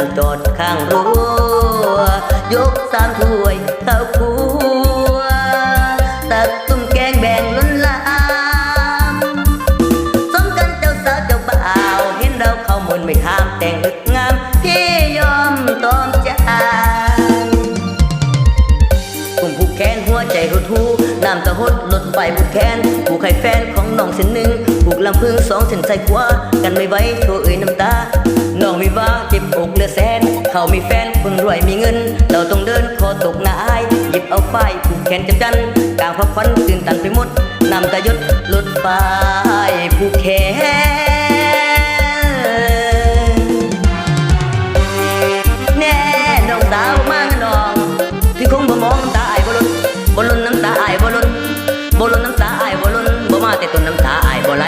ดข้างรั้วยกสามถ้วยเข้าคั่วตักตุ้มแกงแบ่งล้นลามสมกันเจ้าสาวเจ้าบ่าวเห็นเราเข้ามนไม่ข้ามแต่งลึกงามพี่ยอมตอมใจกลุ่มผูกแขนหัวใจหดหูน้ำตะหดลดไฟผูกแขนผูกไข่แฟนของน้องเส้นหนึ่งผูกลำพึงสองเส้นใส่ขวากันไม่ไหวโชว์เอ่ยน้ำตา กเหลือแสนเขามีแฟนคนรวยมีเงิน เราต้องเดินคอตกหน้าอายหยิบเอาฝ้ายผูกแขนจับจันกลางพับควันตื่นตันไปหมดนำตะยศลดฝ้ายผูกแขนแน่น้องสาวมางินดองที่คงบ่มองน้ำตาอายบ่ล้นบ่ล้นน้ำตาอายบ่ล้นบ่ล้นน้ำตาอายบ่ล้นบ่มาแต่ต้นน้ำตาอายบ่ไหล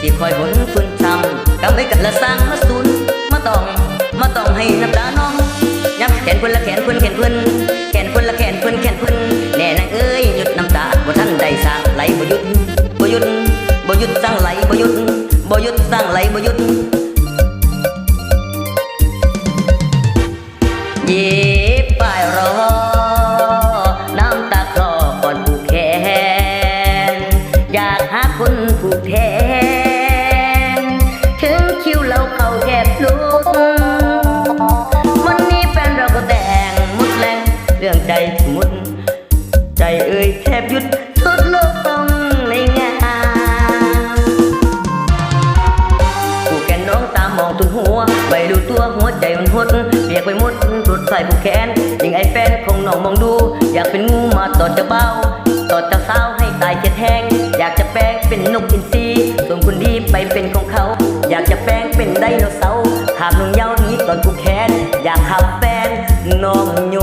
สิคอยหนฝืนทำกำไว้กันละสร้างมาสูนมาต้อง มาต้องให้น้ำตาน้องยับแขนเพิ่นละแขนเพิ่นแขนเพิ่นแขนเพิ่นละแขนเพิ่นแขนเพิ่นแน่นางเอ้ยหยุดน้ำตาบ่ท่านได้สร้างไหลบ่หยุดบ่หยุดบ่หยุดสร้างไหลบ่หยุดบ่หยุดสร้างไหลบ่หยุด เราเข้าแคบลุกวันนี้แฟนเราก็แต่งมุดแรงเรื่องใจมุด ใจเอ่ยแทบหยุดสุดโลกต้องในงานผูกแขนน้องตามมองตุนหัวใบดูตัวหัวใจมันหดเปียกไปหมดรถใส่ผูกแขนยิงไอ้แฟนของน้องมองดู อยากเป็นงูมาตอดจะเบ้าตอดจะเจ้าให้ตายเจ็ดแทงอยากจะแปลงเป็นนกอินทรีส่วนคนดีไปเป็น ไดโนเสาร์หากหนุ่มยาวนี้ตอนกูแค้นอยากหาแฟนน้องโย